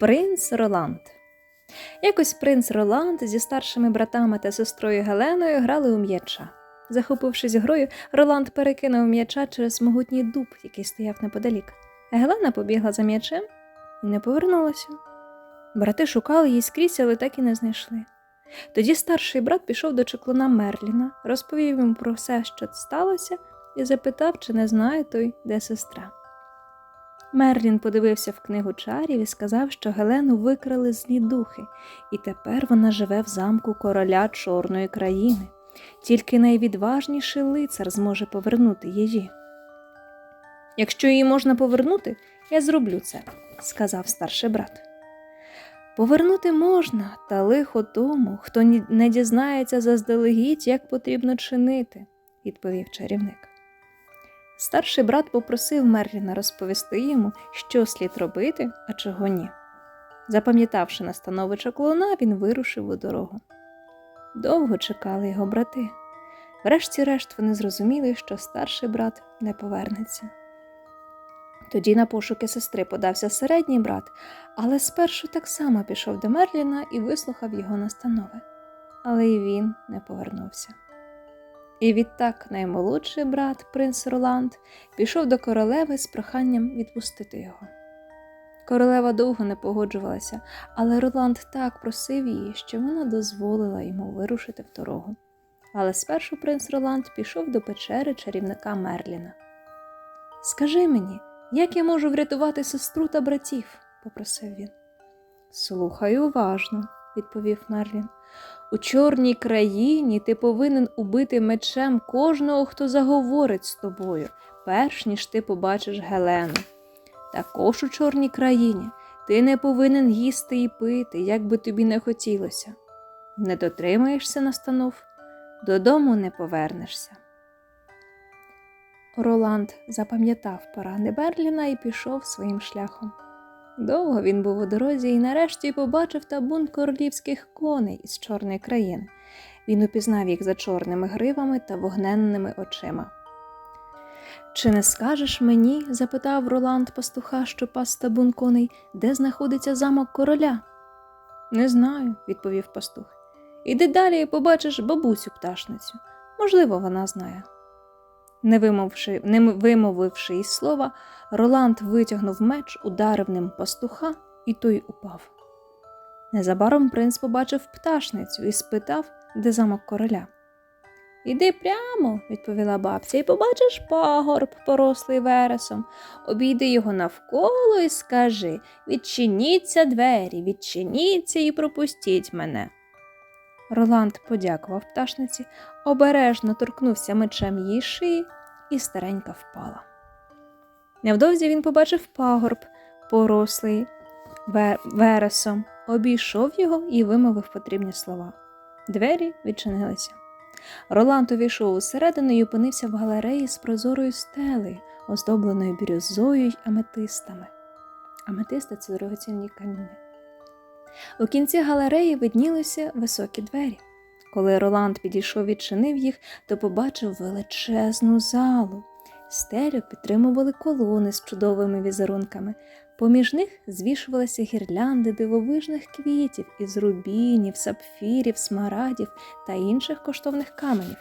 Принц Роланд. Якось принц Роланд зі старшими братами та сестрою Геленою грали у м'яча. Захопившись грою, Роланд перекинув м'яча через могутній дуб, який стояв неподалік. Гелена побігла за м'ячем і не повернулася. Брати шукали її скрізь, але так і не знайшли. Тоді старший брат пішов до чеклуна Мерліна, розповів йому про все, що сталося, і запитав, чи не знає той, де сестра. Мерлін подивився в книгу чарів і сказав, що Гелену викрали злі духи, і тепер вона живе в замку короля Чорної країни. Тільки найвідважніший лицар зможе повернути її. Якщо її можна повернути, я зроблю це, сказав старший брат. Повернути можна, та лихо тому, хто не дізнається заздалегідь, як потрібно чинити, відповів чарівник. Старший брат попросив Мерліна розповісти йому, що слід робити, а чого ні. Запам'ятавши настанови чаклуна, він вирушив у дорогу. Довго чекали його брати. Врешті-решт вони зрозуміли, що старший брат не повернеться. Тоді на пошуки сестри подався середній брат, але спершу так само пішов до Мерліна і вислухав його настанови. Але й він не повернувся. І відтак наймолодший брат, принц Роланд, пішов до королеви з проханням відпустити його. Королева довго не погоджувалася, але Роланд так просив її, що вона дозволила йому вирушити в дорогу. Але спершу принц Роланд пішов до печери чарівника Мерліна. Скажи мені, як я можу врятувати сестру та братів? попросив він. Слухай уважно, відповів Мерлін. У чорній країні ти повинен убити мечем кожного, хто заговорить з тобою, перш ніж ти побачиш Гелену. Також у чорній країні ти не повинен їсти і пити, як би тобі не хотілося. Не дотримаєшся настанов, додому не повернешся. Роланд запам'ятав поради Берліна і пішов своїм шляхом. Довго він був у дорозі і нарешті побачив табун королівських коней із чорної країни. Він упізнав їх за чорними гривами та вогненними очима. Чи не скажеш мені, запитав Роланд пастуха, що пас табун коней, де знаходиться замок короля? Не знаю, відповів пастух. Іди далі і побачиш бабусю пташницю. Можливо, вона знає. Не вимовивши, не вимовивши із слова, Роланд витягнув меч, ударив ним пастуха, і той упав. Незабаром принц побачив пташницю і спитав, де замок короля. Іди прямо, відповіла бабця, і побачиш пагорб, порослий вересом. Обійди його навколо і скажи відчиніться двері, відчиніться і пропустіть мене. Роланд подякував пташниці, обережно торкнувся мечем її шиї, і старенька впала. Невдовзі він побачив пагорб, порослий вересом, обійшов його і вимовив потрібні слова. Двері відчинилися. Роланд увійшов усередину і опинився в галереї з прозорою стелею, оздобленою бірюзою й аметистами. Аметисти це дорогоцінні каміння. У кінці галереї виднілися високі двері. Коли Роланд підійшов відчинив їх, то побачив величезну залу. Стелю підтримували колони з чудовими візерунками. Поміж них звішувалися гірлянди дивовижних квітів із рубінів, сапфірів, смарадів та інших коштовних каменів.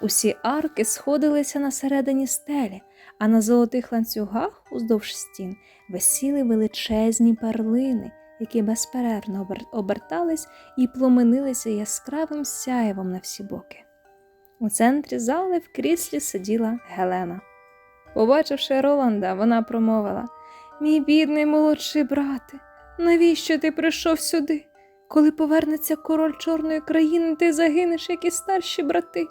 Усі арки сходилися на середині стелі, а на золотих ланцюгах уздовж стін висіли величезні перлини, які безперервно обертались і пломенилися яскравим сяєвом на всі боки. У центрі зали в кріслі сиділа Гелена. Побачивши Роланда, вона промовила Мій бідний молодший брате, навіщо ти прийшов сюди? Коли повернеться король чорної країни, ти загинеш, як і старші брати.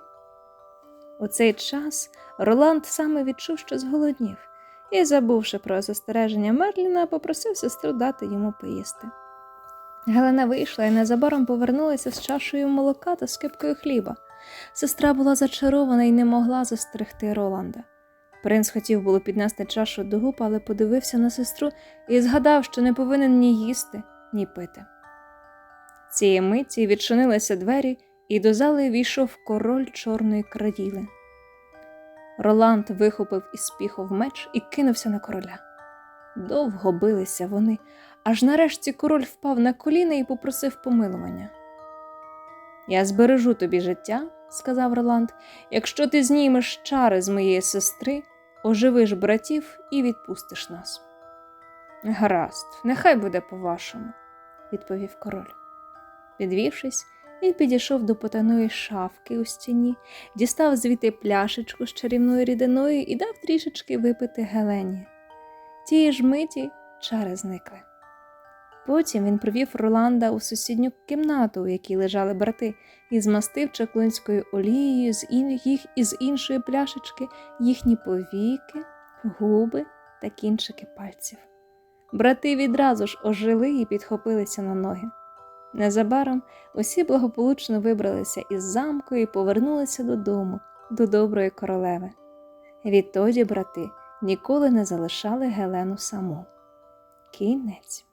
У цей час Роланд саме відчув, що зголоднів, і, забувши про застереження Мерліна, попросив сестру дати йому поїсти. Гелена вийшла і незабаром повернулася з чашею молока та скипкою хліба. Сестра була зачарована і не могла застерегти Роланда. Принц хотів було піднести чашу до губ, але подивився на сестру і згадав, що не повинен ні їсти, ні пити. Цієї миті відчинилися двері, і до зали війшов король чорної країни. Роланд вихопив із піхов меч і кинувся на короля. Довго билися вони, аж нарешті король впав на коліна і попросив помилування. Я збережу тобі життя, сказав Роланд, якщо ти знімеш чари з моєї сестри, оживиш братів і відпустиш нас. Гаразд, нехай буде по-вашому, відповів король. Підвівшись, він підійшов до потайної шафки у стіні, дістав звідти пляшечку з чарівною рідиною і дав трішечки випити Гелені. Тієї ж миті чари зникли. Потім він привів Роланда у сусідню кімнату, у якій лежали брати, і змастив чаклунською олією з їх із іншої пляшечки їхні повіки, губи та кінчики пальців. Брати відразу ж ожили і підхопилися на ноги. Незабаром усі благополучно вибралися із замку і повернулися додому, до доброї королеви. Відтоді брати ніколи не залишали Гелену саму. Кінець.